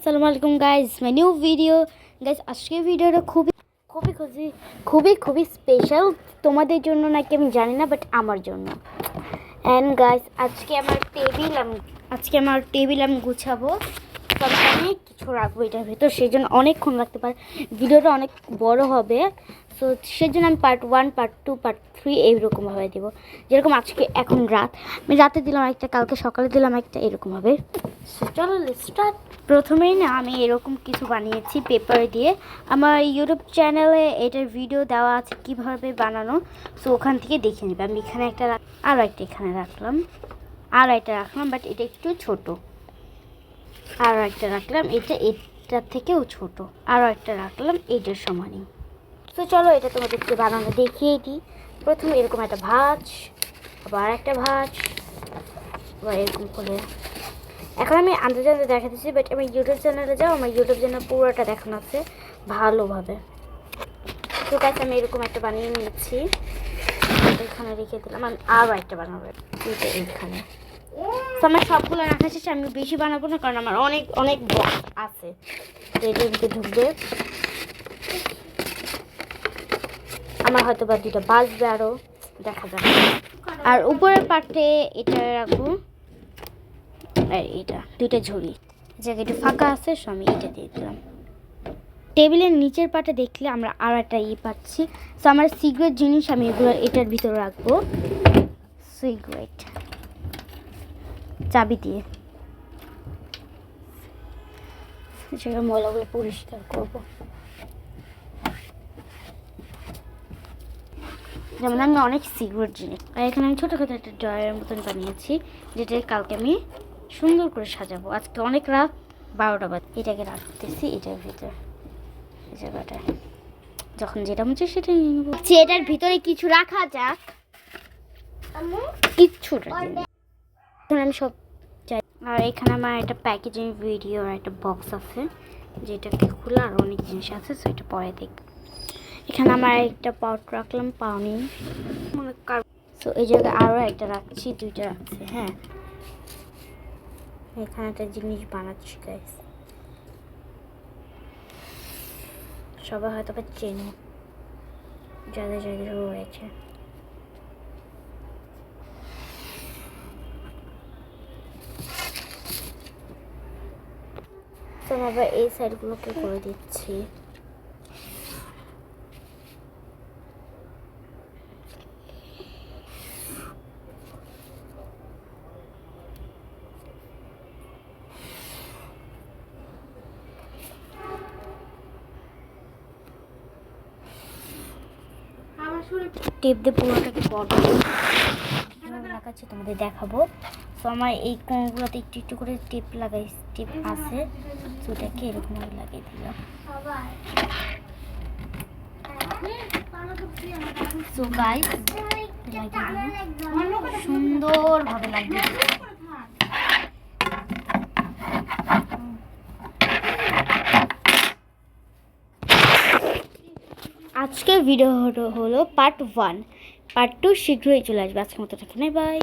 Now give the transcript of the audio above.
আসসালামু আলাইকুম guys my new video guys আজকের ভিডিওটা খুবই খুবই খুবই খুবই খুবই স্পেশাল তোমাদের জন্য নাকি আমি জানি না বাট আমার জন্য। অ্যান্ড গাইজ আজকে আমার টেবিল আমি, আজকে আমার টেবিল আমি গুছাবো। তো আমি অনেক কিছু রাখব এটার ভেতর সেই জন্য অনেকক্ষণ রাখতে পারে ভিডিওটা অনেক বড় হবে। তো সেই জন্য আমি part one part two part three এইরকমভাবে দেবো। যেরকম আজকে এখন রাত। আমি রাতে দিলাম একটা, কালকে সকালে দিলাম একটা এরকমভাবে চলো স্টার্ট প্রথমেই না আমি এরকম কিছু বানিয়েছি পেপার দিয়ে। আমার ইউটিউব চ্যানেলে এটার ভিডিও দেওয়া আছে কীভাবে বানানো। সো ওখান থেকে দেখে নেবে। আমি এখানে একটা আরও একটা এখানে রাখলাম। আর একটা রাখলাম বাট এটা একটু ছোট। আরও একটা রাখলাম, এটা এটার থেকেও ছোট। আরও একটা রাখলাম এইটার সমানই। তো চলো এটা তোমাদেরকে বানানো দেখিয়ে দিই। প্রথমে এরকম একটা ভাজ, আবার একটা ভাজ, আবার এরকম করে এখন আমি আন্দাজ আন্দাজ দেখাতেছি বাট আমি ইউটিউব চ্যানেলে যাও, আমার ইউটিউব চ্যানেল পুরোটা দেখানো আছে ভালোভাবে। তো কাছে আমি এরকম একটা বানিয়ে নিচ্ছি এখানে রেখে দিলাম আমি আরও একটা বানাবো। এইখানে। তো আমার সবগুলো রাখা শেষে, আমি বেশি বানাবো না, কারণ আমার অনেক অনেক বক্স আছে। এটার ভিতরে ঢুকবে। আমার হয়তো বা দুটো বাজবে আরও দেখা যাবে আর উপরের পার্টে এটা রাখব। আর এটা দুইটা ঝুড়ি জায়গায় একটু ফাঁকা আছে, সো আমি এটা দিয়ে দিলাম। টেবিলের নিচের পাটে দেখলে আমরা আর একটা ই পাচ্ছি। সো আমার সিগারেট জিনিস আমি এগুলো, এটার ভিতরে রাখব। সিগারেট। চাবি দিয়ে। সেটা ময়লাগুলো পরিষ্কার করব। যেমন আমি অনেক সিগারেট জিনিস। আর এখানে আমি ছোটোখাটো একটা ড্রয়ারের মতন বানিয়েছি, যেটা কালকে আমি সুন্দর করে সাজাবো। আজকে অনেক রাত বারোটা বাজে। এটাকে রাখতেছি এটার ভিতর। এই জায়গাটায় যখন যেটা মুছে সেটা নিয়ে নেব। এটার ভিতরে কিছু রাখা যাক। কিচ্ছু। এখন আমি সব চাই। আর এখানে আমার একটা প্যাকেজিং ভিডিও আর একটা বক্স আছে যেটাকে খোলা আর অনেক জিনিস আছে সো এটা পরে দেখ এখানে আমার একটা পাউট রাখলাম পাউনি সো এই জায়গায় আরও একটা রাখছি দুইটা রাখছি হ্যাঁ। এখানে একটা জিনিস বানাচ্ছি গাইস সবাই হয়তো বা চেনে যাদের যাদের রয়েছে। তো আমরা এই সাইডগুলোকে করে দিচ্ছি। টেপ দিয়ে পুরোটাকে বড় কীভাবে লাগাচ্ছি তোমাদের দেখাবো। তো আমার এই কোণগুলোতে একটু একটু করে টেপ লাগাই, টেপ আছে। তো ওটাকে এরকমভাবে লাগিয়ে দিলাম। সো সুন্দরভাবে লাগিয়ে আজকের ভিডিও হলো পার্ট ওয়ান পার্ট টু শীঘ্রই চলে আসবে। আজকের মতো এখানে বাই